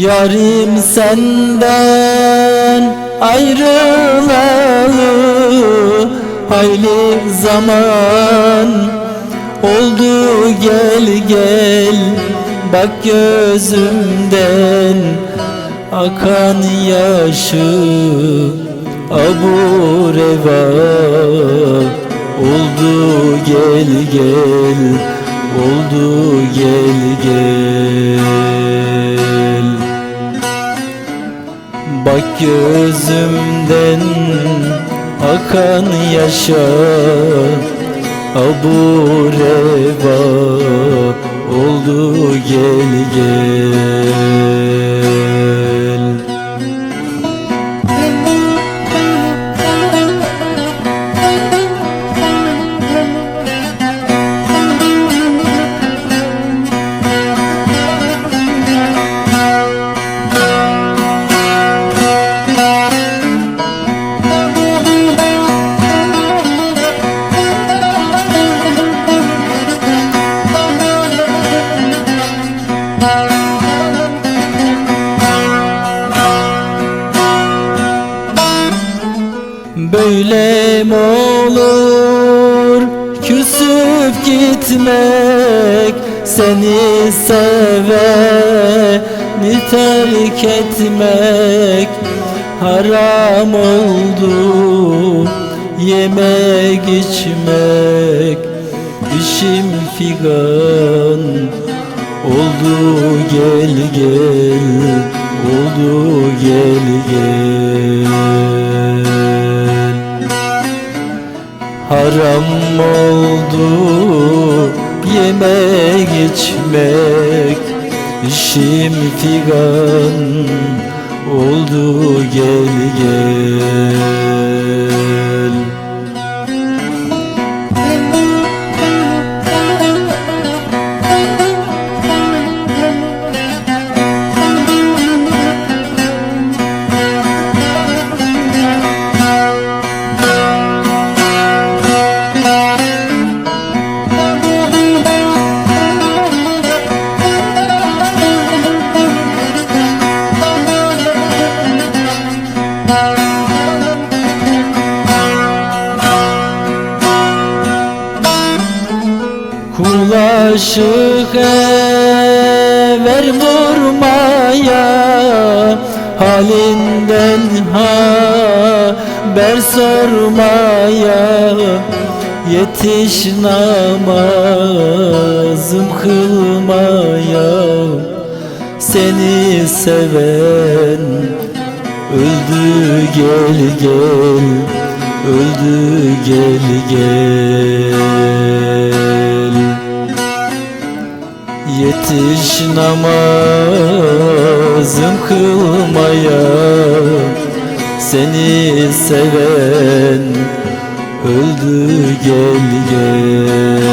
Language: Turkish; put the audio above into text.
Yarim senden ayrılalı Hayli zaman oldu. Gel gel Bak gözümden akan yaşı Abu reva oldu. Gel gel Oldu. Gel gel Bak gözümden akan yaşa Abu reva oldu gel gel Böyle mi olur küsüp gitmek? Seni seveni terk etmek? Haram oldu yemek içmek. İşim figan oldu gel gel Oldu gel gel. Haram oldu yemek içmek İşim figan. Oldu gel gel Kulaşık ver vurmaya Halinden haber sormaya. Yetiş namazım kılmaya Seni seven öldü gel gel. Öldü gel gel. Yetiş namazım kılmaya. Seni seven öldü gel gel